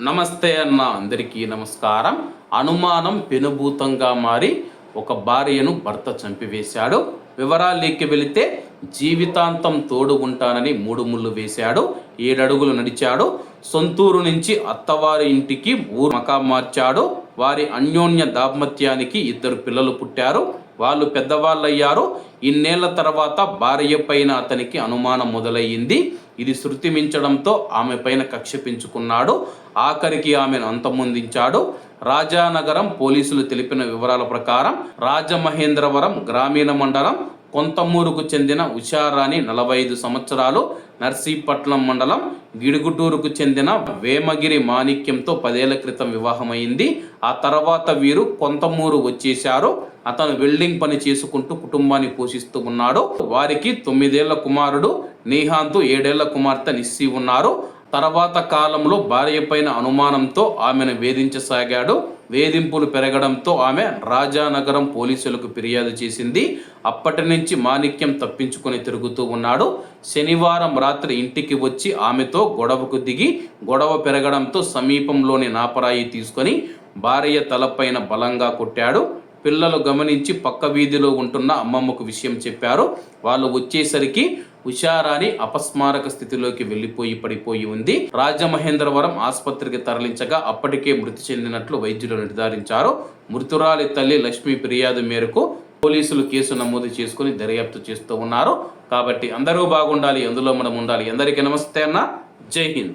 నమస్తే అన్న అందరికీ నమస్కారం. అనుమానం పెనుభూతంగా మారి ఒక భార్యను భర్త చంపివేశాడు. వివరాలేకి వెళితే జీవితాంతం తోడు ఉంటానని మూడు ముళ్ళు వేశాడు. ఏడడుగులు నడిచాడు. సొంతూరు నుంచి అత్తవారి ఇంటికి ఊరు మకా మార్చాడు. వారి అన్యోన్య దాంపత్యానికి ఇద్దరు పిల్లలు పుట్టారు. వాళ్ళు పెద్దవాళ్ళయ్యారు. ఇన్నేళ్ళ తర్వాత భార్య పైన అతనికి అనుమానం మొదలయ్యింది. ఇది శృతి మించడంతో ఆమె పైన కక్ష పెంచుకున్నాడు. ఆఖరికి ఆమెను అంతమొందించాడు. రాజానగరం పోలీసులు తెలిపిన వివరాల ప్రకారం రాజమహేంద్రవరం గ్రామీణ మండలం కొంతమూరుకు చెందిన ఉషారాణి నలభై ఐదు సంవత్సరాలు. నర్సీపట్నం మండలం గిడుగుటూరుకు చెందిన వేమగిరి మాణిక్యంతో పదేళ్ళ క్రితం వివాహమైంది. ఆ తర్వాత వీరు కొంతమూరు వచ్చేశారు. అతను వెల్డింగ్ పని చేసుకుంటూ కుటుంబాన్ని పోషిస్తూ ఉన్నాడు. వారికి తొమ్మిదేళ్ళ కుమారుడు నీహాంతు ఏడేళ్ళ కుమార్తె నిస్సి ఉన్నారు. తర్వాత కాలంలో భార్య పైన అనుమానంతో ఆమెను వేధించసాగాడు. వేధింపులు పెరగడంతో ఆమె రాజానగరం పోలీసులకు ఫిర్యాదు చేసింది. అప్పటి నుంచి మాణిక్యం తప్పించుకొని తిరుగుతూ ఉన్నాడు. శనివారం రాత్రి ఇంటికి వచ్చి ఆమెతో గొడవకు దిగి గొడవ పెరగడంతో సమీపంలోని నాపరాయి తీసుకొని భార్య తలపైన బలంగా కొట్టాడు. పిల్లలు గమనించి పక్క వీధిలో ఉంటున్న అమ్మమ్మకు విషయం చెప్పారు. వాళ్ళు వచ్చేసరికి ఉషారాణి అపస్మారక స్థితిలోకి వెళ్ళిపోయి పడిపోయి ఉంది. రాజమహేంద్రవరం ఆసుపత్రికి తరలించగా అప్పటికే మృతి చెందినట్లు వైద్యులు నిర్ధారించారు. మృతురాలి తల్లి లక్ష్మి ఫిర్యాదు మేరకు పోలీసులు కేసు నమోదు చేసుకుని దర్యాప్తు చేస్తూ ఉన్నారు. కాబట్టి అందరూ బాగుండాలి అందులో మనం ఉండాలి. అందరికీ నమస్తే అన్న. జై హింద్.